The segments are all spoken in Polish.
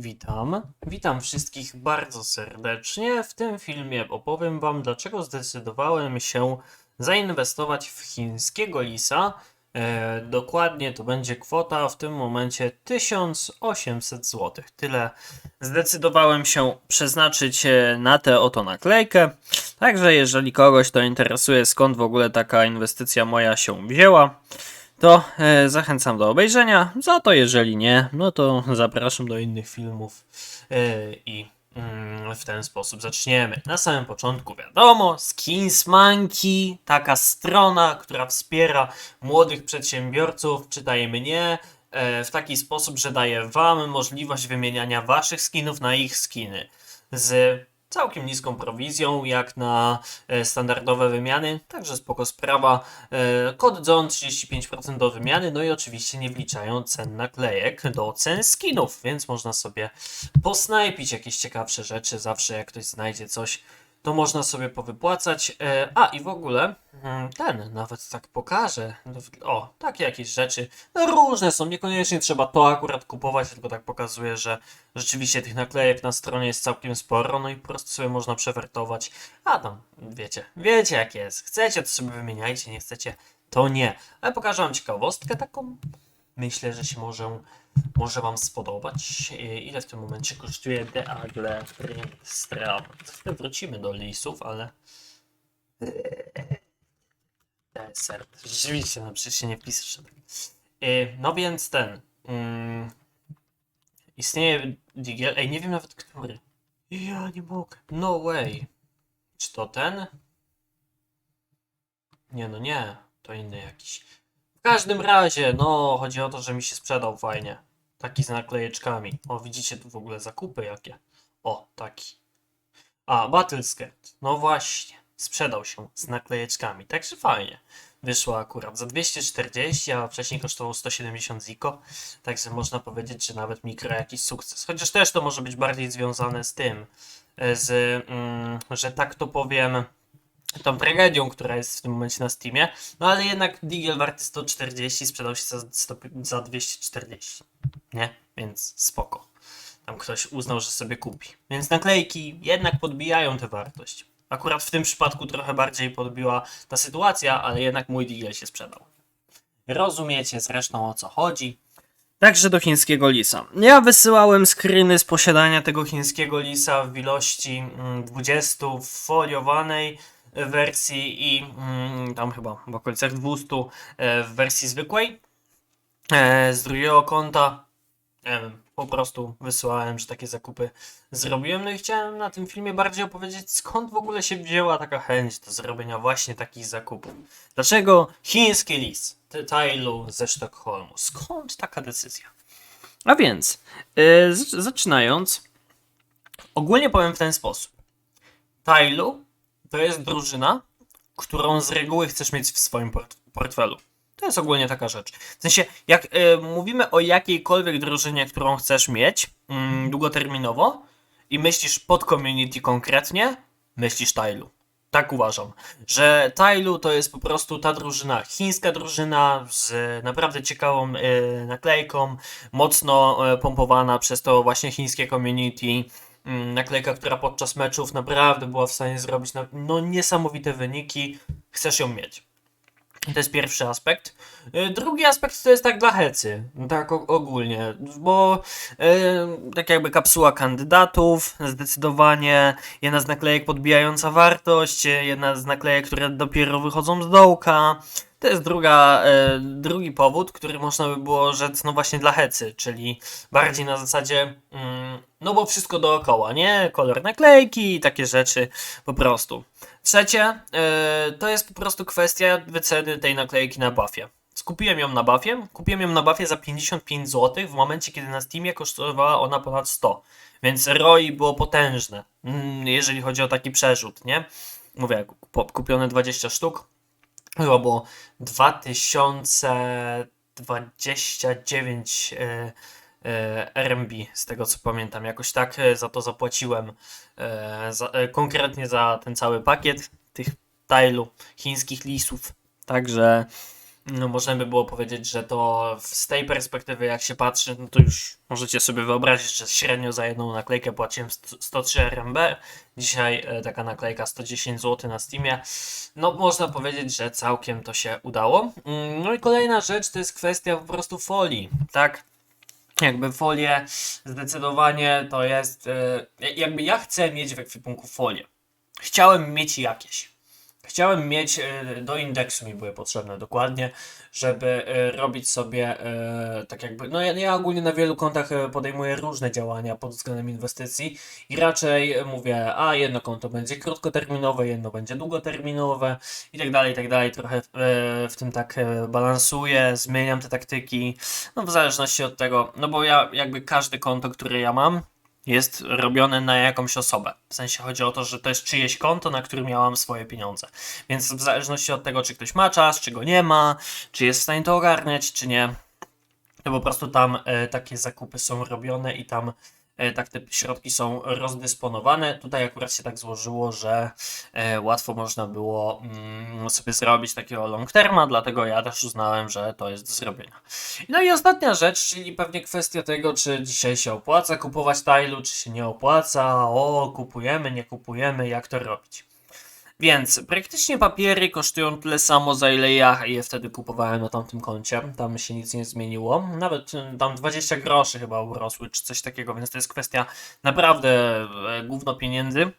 Witam. Witam wszystkich bardzo serdecznie. W tym filmie opowiem Wam, dlaczego zdecydowałem się zainwestować w chińskiego lisa. E, dokładnie to będzie kwota w tym momencie 1800 zł. Tyle zdecydowałem się przeznaczyć e, na tę oto naklejkę. Także jeżeli kogoś to interesuje, skąd w ogóle taka inwestycja moja się wzięła, to e, zachęcam do obejrzenia. Za to, jeżeli nie, no to zapraszam do innych filmów e, i mm, w ten sposób zaczniemy. Na samym początku wiadomo, Skins Monkey, taka strona, która wspiera młodych przedsiębiorców, czytaj mnie, e, w taki sposób, że daje wam możliwość wymieniania waszych skinów na ich skiny. Z całkiem niską prowizją, jak na e, standardowe wymiany, także spoko sprawa. E, Kod ZON 35% do wymiany, no i oczywiście nie wliczają cen naklejek do cen skinów, więc można sobie posnajpić jakieś ciekawsze rzeczy, zawsze jak ktoś znajdzie coś, to można sobie powypłacać. E, A i w ogóle mm, ten nawet tak pokażę. O, takie jakieś rzeczy. No, różne są, niekoniecznie trzeba to akurat kupować, tylko tak pokazuje, że rzeczywiście tych naklejek na stronie jest całkiem sporo, no i po prostu sobie można przewertować. A tam, wiecie, wiecie jak jest. Chcecie, to sobie wymieniajcie, nie chcecie, to nie. Ale pokażę wam ciekawostkę taką. Myślę, że się może, może wam spodobać. Ile w tym momencie kosztuje The Agle Print Strap? Wrócimy do lisów, ale... Desert. Rzeczywiście, no przecież się nie pisze. Yy, No więc ten... Mm, istnieje Digiel... Ej, nie wiem nawet który. Ja nie mogę. No way. Czy to ten? Nie, no nie. To inny jakiś. W każdym razie, no, chodzi o to, że mi się sprzedał fajnie. Taki z naklejeczkami. O, widzicie tu w ogóle zakupy jakie. O, taki. A, Battlescat. No właśnie. Sprzedał się z naklejeczkami. Także fajnie. Wyszło akurat za 240, a wcześniej kosztowało 170 ziko. Także można powiedzieć, że nawet mikro jakiś sukces. Chociaż też to może być bardziej związane z tym, e, z, mm, że tak to powiem, tą tragedią, która jest w tym momencie na Steamie. No ale jednak Digiel warty 140 sprzedał się za, 100, za 240. Nie? Więc spoko. Tam ktoś uznał, że sobie kupi. Więc naklejki jednak podbijają tę wartość. Akurat w tym przypadku trochę bardziej podbiła ta sytuacja, ale jednak mój Digiel się sprzedał. Rozumiecie zresztą o co chodzi. Także do chińskiego lisa. Ja wysyłałem screeny z posiadania tego chińskiego lisa w ilości mm, 20 w foliowanej wersji i mm, tam chyba w okolicach 200 e, w wersji zwykłej. E, Z drugiego konta po prostu wysyłałem, że takie zakupy zrobiłem. No i chciałem na tym filmie bardziej opowiedzieć, skąd w ogóle się wzięła taka chęć do zrobienia właśnie takich zakupów. Dlaczego chiński lis Tylu ze Sztokholmu? Skąd taka decyzja? A więc, zac- zaczynając, ogólnie powiem w ten sposób. Tylu to jest drużyna, którą z reguły chcesz mieć w swoim port portfelu. To jest ogólnie taka rzecz. W sensie, jak y, mówimy o jakiejkolwiek drużynie, którą chcesz mieć mm, długoterminowo i myślisz pod community konkretnie, myślisz Tylu. Tak uważam, że Tylu to jest po prostu ta drużyna, chińska drużyna z naprawdę ciekawą y, naklejką, mocno y, pompowana przez to właśnie chińskie community. Mm, naklejka, która podczas meczów naprawdę była w stanie zrobić no, no niesamowite wyniki. Chcesz ją mieć. To jest pierwszy aspekt. Y, Drugi aspekt to jest tak dla hecy, tak ogólnie, bo y, tak jakby kapsuła kandydatów, zdecydowanie jedna z naklejek podbijająca wartość, y, jedna z naklejek, które dopiero wychodzą z dołka. To jest druga, drugi powód, który można by było rzec, no właśnie dla hecy, czyli bardziej na zasadzie, mm, no bo wszystko dookoła, nie? Kolor naklejki i takie rzeczy, po prostu. Trzecie, yy, to jest po prostu kwestia wyceny tej naklejki na buffie. Skupiłem ją na buffie, kupiłem ją na buffie za 55 zł w momencie, kiedy na Steamie kosztowała ona ponad 100. Więc ROI było potężne, mm, jeżeli chodzi o taki przerzut, nie? Mówię, ku- kupione 20 sztuk, chyba było 2029 yy, yy, RMB, z tego co pamiętam. Jakoś tak e, za to zapłaciłem, e, za, e, konkretnie za ten cały pakiet tych tilu chińskich lisów. Także no można by było powiedzieć, że to z tej perspektywy jak się patrzy, no to już możecie sobie wyobrazić, że średnio za jedną naklejkę płaciłem st- 103 RMB, dzisiaj e, taka naklejka 110 zł na Steamie. No można powiedzieć, że całkiem to się udało. Mm, No i kolejna rzecz to jest kwestia po prostu folii, tak? Jakby folie zdecydowanie to jest, e, jakby ja chcę mieć w ekwipunku folię. Chciałem mieć jakieś. Chciałem mieć, e, do indeksu mi były potrzebne dokładnie, żeby e, robić sobie e, tak jakby, no ja, ja ogólnie na wielu kontach podejmuję różne działania pod względem inwestycji i raczej mówię, a jedno konto będzie krótkoterminowe, jedno będzie długoterminowe i tak dalej, i tak dalej. Trochę w tym tak balansuję, zmieniam te taktyki, no w zależności od tego, no bo ja jakby każde konto, które ja mam, jest robione na jakąś osobę. W sensie chodzi o to, że to jest czyjeś konto, na którym ja mam swoje pieniądze. Więc w zależności od tego, czy ktoś ma czas, czy go nie ma, czy jest w stanie to ogarniać, czy nie, to po prostu tam e, takie zakupy są robione i tam tak te środki są rozdysponowane. Tutaj akurat się tak złożyło, że e, łatwo można było mm, sobie zrobić takiego long terma, dlatego ja też uznałem, że to jest do zrobienia. No i ostatnia rzecz, czyli pewnie kwestia tego, czy dzisiaj się opłaca kupować Tailu, czy się nie opłaca, o, kupujemy, nie kupujemy, jak to robić. Więc praktycznie papiery kosztują tyle samo, za ile ja je wtedy kupowałem na tamtym koncie. Tam się nic nie zmieniło. Nawet y, tam 20 groszy chyba urosły, czy coś takiego, więc to jest kwestia naprawdę e, gówno pieniędzy,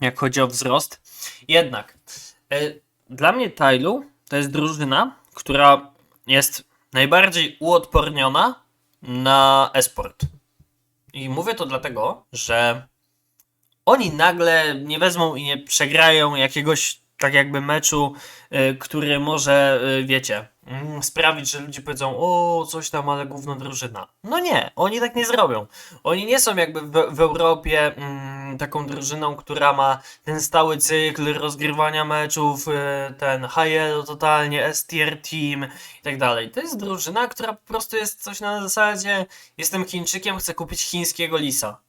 jak chodzi o wzrost. Jednak e, dla mnie Tailu to jest drużyna, która jest najbardziej uodporniona na esport. I mówię to dlatego, że oni nagle nie wezmą i nie przegrają jakiegoś tak jakby meczu, y, który może, y, wiecie, mm, sprawić, że ludzie powiedzą, o, coś tam, ale gówno drużyna. No nie, oni tak nie zrobią. Oni nie są jakby w, w Europie mm, taką drużyną, która ma ten stały cykl rozgrywania meczów, y, ten high totalnie, S-tier team i tak dalej. To jest drużyna, która po prostu jest coś na zasadzie, jestem Chińczykiem, chcę kupić chińskiego lisa.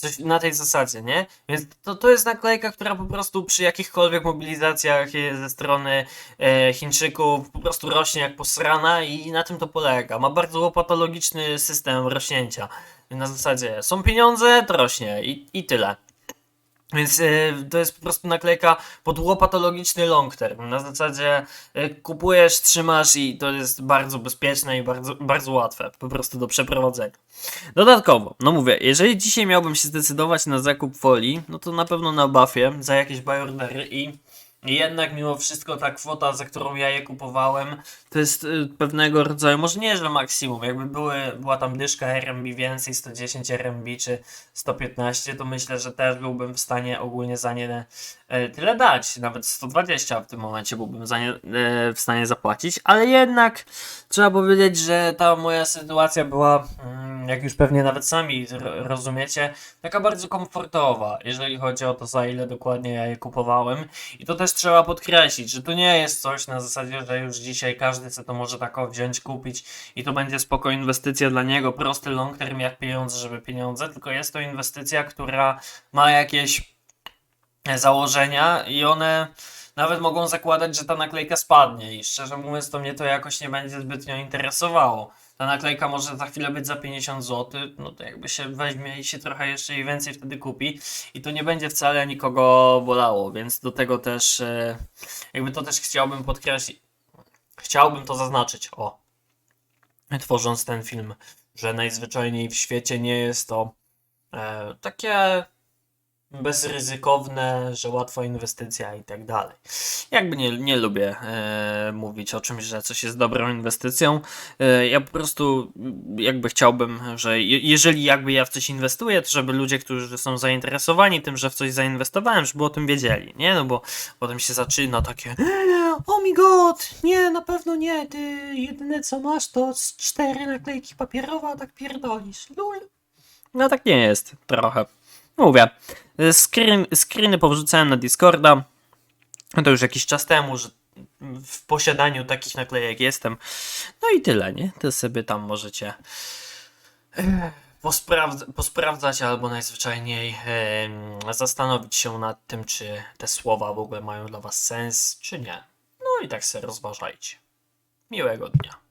Coś na tej zasadzie, nie? Więc to, to jest naklejka, która po prostu przy jakichkolwiek mobilizacjach ze strony e, Chińczyków po prostu rośnie jak posrana i na tym to polega. Ma bardzo patologiczny system rośnięcia. Na zasadzie są pieniądze, to rośnie i, i tyle. Więc e, to jest po prostu naklejka pod łopatologiczny long term. Na zasadzie e, kupujesz, trzymasz i to jest bardzo bezpieczne i bardzo, bardzo łatwe po prostu do przeprowadzenia. Dodatkowo, no mówię, jeżeli dzisiaj miałbym się zdecydować na zakup folii, no to na pewno na buffie za jakieś buy ordery i jednak mimo wszystko ta kwota, za którą ja je kupowałem, to jest y, pewnego rodzaju, może nie, że maksimum, jakby były, była tam dyszka RMB więcej, 110 RMB czy 115, to myślę, że też byłbym w stanie ogólnie za nie tyle dać, nawet 120 w tym momencie byłbym nie e, w stanie zapłacić, ale jednak trzeba powiedzieć, że ta moja sytuacja była, mm, jak już pewnie nawet sami ro- rozumiecie, taka bardzo komfortowa, jeżeli chodzi o to, za ile dokładnie ja je kupowałem. I to też trzeba podkreślić, że to nie jest coś na zasadzie, że już dzisiaj każdy chce to może tako wziąć, kupić i to będzie spoko inwestycja dla niego, prosty long term jak pieniądze, żeby pieniądze, tylko jest to inwestycja, która ma jakieś założenia i one nawet mogą zakładać, że ta naklejka spadnie i szczerze mówiąc to mnie to jakoś nie będzie zbytnio interesowało. Ta naklejka może za chwilę być za 50 zł, no to jakby się weźmie i się trochę jeszcze i więcej wtedy kupi i to nie będzie wcale nikogo bolało, więc do tego też e, jakby to też chciałbym podkreślić. Chciałbym to zaznaczyć, o, tworząc ten film, że najzwyczajniej w świecie nie jest to e, takie bezryzykowne, że łatwa inwestycja i tak dalej. Jakby nie, nie lubię e, mówić o czymś, że coś jest dobrą inwestycją. E, ja po prostu mm, jakby chciałbym, że je, jeżeli jakby ja w coś inwestuję, to żeby ludzie, którzy są zainteresowani tym, że w coś zainwestowałem, żeby o tym wiedzieli, nie? No bo potem się zaczyna takie oh my god, nie, na pewno nie, ty jedyne co masz to z cztery naklejki papierowe, a tak pierdolisz. Lul. No tak nie jest, trochę. Mówię, screen, screeny powrzucałem na Discorda. To już jakiś czas temu, że w posiadaniu takich naklejek jestem. No i tyle, nie? To sobie tam możecie e, posprawdz- posprawdzać albo najzwyczajniej zastanowić się nad tym, czy te słowa w ogóle mają dla was sens, czy nie. No i tak sobie rozważajcie. Miłego dnia.